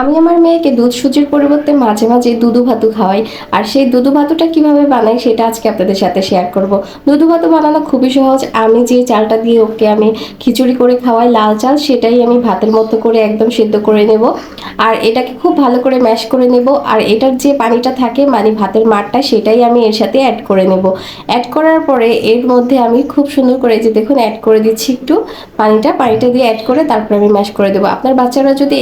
আমি আমার মেয়েকে দুধ সুজির পরিবর্তে মাঝে মাঝে দুধু ভাতু খাওয়াই। আর সেই দুধু ভাতুটা কীভাবে বানাই সেটা আজকে আপনাদের সাথে শেয়ার করব। দুধু ভাতু বানানো খুবই সহজ। আমি যে চালটা দিয়ে ওকে আমি খিচুড়ি করে খাওয়াই, লাল চাল, সেটাই আমি ভাতের মতো করে একদম সেদ্ধ করে নেব। আর এটাকে খুব ভালো করে ম্যাশ করে নেব। আর এটার যে পানিটা থাকে মানে ভাতের মারটা সেটাই আমি এর সাথে অ্যাড করে নেব। অ্যাড করার পরে এর মধ্যে আমি খুব সুন্দর করে যে দেখুন অ্যাড করে দিচ্ছি একটু। পানিটা পানিটা দিয়ে অ্যাড করে তারপরে আমি ম্যাশ করে দেবো। আপনার বাচ্চারা যদি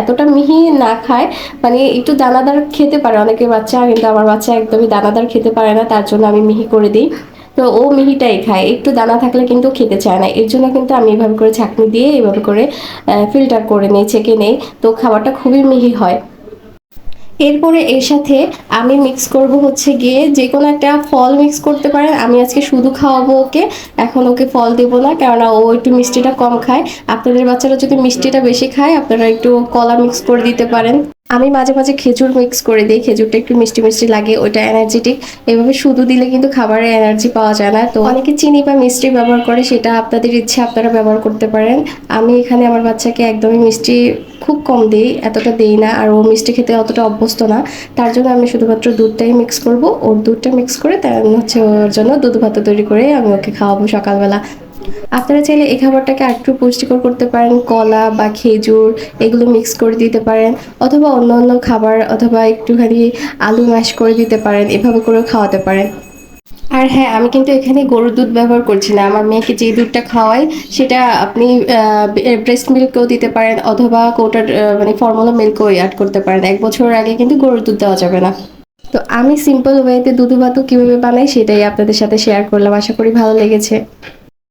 এতটা মিহি না খায় মানে একটু দানাদার খেতে পারে অনেকে বাচ্চা কিন্তু আমার বাচ্চা একদমই দানাদার খেতে পারে না, তার জন্য আমি মিহি করে দিই। তো ও মিহিটাই খায়, একটু দানা থাকলে কিন্তু খেতে চায় না, এর জন্য কিন্তু আমি এভাবে করে ছাঁকনি দিয়ে এভাবে করে ফিল্টার করে নিই, ছেঁকে নেই। তো খাবারটা খুবই মিহি হয়। এরপরে এর সাথে আমি মিক্স করব হচ্ছে গিয়ে যে কোনো একটা ফল মিক্স করতে পারেন আমি আজকে শুধু খাওয়াবো ওকে, এখন ওকে ফল দেবো না, কেননা ও একটু মিষ্টিটা কম খায়। আপনাদের বাচ্চারা যদি মিষ্টিটা বেশি খায়, আপনারা একটু কলা মিক্স করে দিতে পারেন। আমি মাঝে মাঝে খেজুর মিক্স করে দিই, খেজুরটা একটু মিষ্টি মিষ্টি লাগে, ওটা এনার্জেটিক এভাবে শুধু দিলে কিন্তু খাবারে এনার্জি পাওয়া যায় না। তো অনেকে চিনি বা মিষ্টি ব্যবহার করে, সেটা আপনাদের ইচ্ছে, আপনারা ব্যবহার করতে পারেন। আমি এখানে আমার বাচ্চাকে একদমই মিষ্টি খুব কম দিই, এতটা দিই না, আর ও মিষ্টি খেতে অতটা অভ্যস্ত না। তার জন্য আমি শুধুমাত্র দুধটাই মিক্স করব। ওর দুধটা মিক্স করে তার হচ্ছে ওর জন্য দুধ ভাত তৈরি করে আমি ওকে খাওয়াবো সকালবেলা। আপনারা চাইলে এই খাবারটাকে আরেকটু পুষ্টিকর করতে পারেন, কলা বা খেজুর, এগুলো মিক্স করে দিতে পারেন, অথবা অন্য অন্য খাবার অথবা একটুখানি আলু ম্যাশ করে দিতে পারেন, এভাবে করেও খাওয়াতে পারেন। আর হ্যাঁ আমি কিন্তু এখানে গরুর দুধ ব্যবহার করছি না। আমার মেয়েকে যে দুধটা খাওয়াই, সেটা আপনি ব্রেস্ট মিল্কও দিতে পারেন, অথবা কোটার মানে ফর্মুলা মিল্কও অ্যাড করতে পারেন। এক বছর আগে কিন্তু গরুর দুধ দেওয়া যাবে না। তো আমি সিম্পল ওয়েতে দুধু ভাতু কীভাবে বানাই, সেটাই আপনাদের সাথে শেয়ার করলাম। আশা করি ভালো লেগেছে।